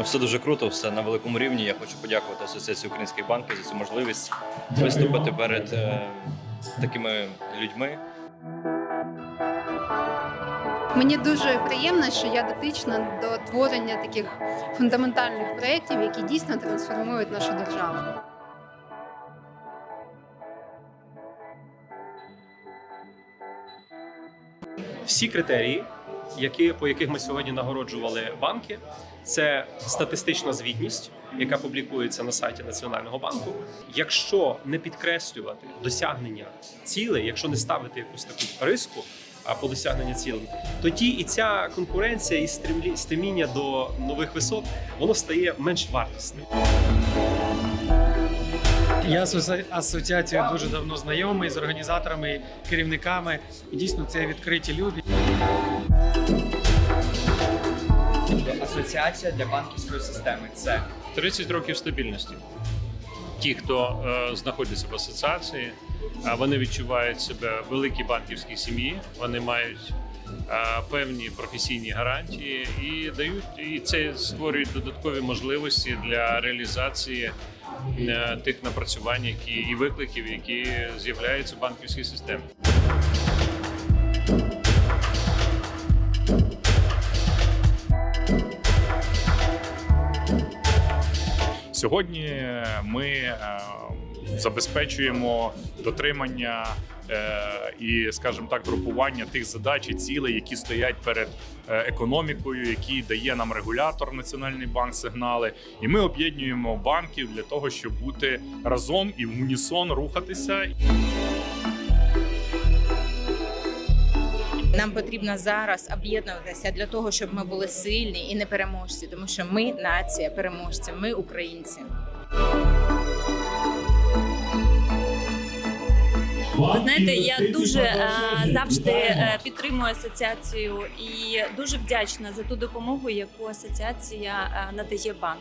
Все дуже круто, все на великому рівні. Я хочу подякувати Асоціації українських банків за цю можливість виступити перед е, такими людьми. Мені дуже приємно, що я дотична до творення таких фундаментальних проєктів, які дійсно трансформують нашу державу. всі критерії, які, по яких ми сьогодні нагороджували банки, це статистична звітність, яка публікується на сайті Національного банку. Якщо не підкреслювати досягнення цілей, якщо не ставити якусь таку риску по досягненню цілей, тоді і ця конкуренція і стреміння до нових висот воно стає менш вартісним. Я з асоціацією дуже давно знайомий з організаторами, керівниками. І дійсно це відкриті люди. Асоціація для банківської системи це 30 років стабільності. Ті, хто е, знаходиться в асоціації, вони відчувають себе в великій банківській сім'ї, вони мають е, певні професійні гарантії і дають і це створює додаткові можливості для реалізації е, тих напрацювань, які і викликів, які з'являються в банківській системі. Сьогодні ми е, забезпечуємо дотримання е, і, скажімо так, групування тих задач і цілей, які стоять перед е, економікою, які дає нам регулятор Національний банк сигнали. І ми об'єднуємо банків для того, щоб бути разом і в унісон рухатися. Нам потрібно зараз об'єднуватися для того, щоб ми були сильні і не переможці, тому що ми нація переможця, ми українці. Ви знаєте, я дуже е, завжди е, підтримую асоціацію і дуже вдячна за ту допомогу, яку асоціація е, надає банк.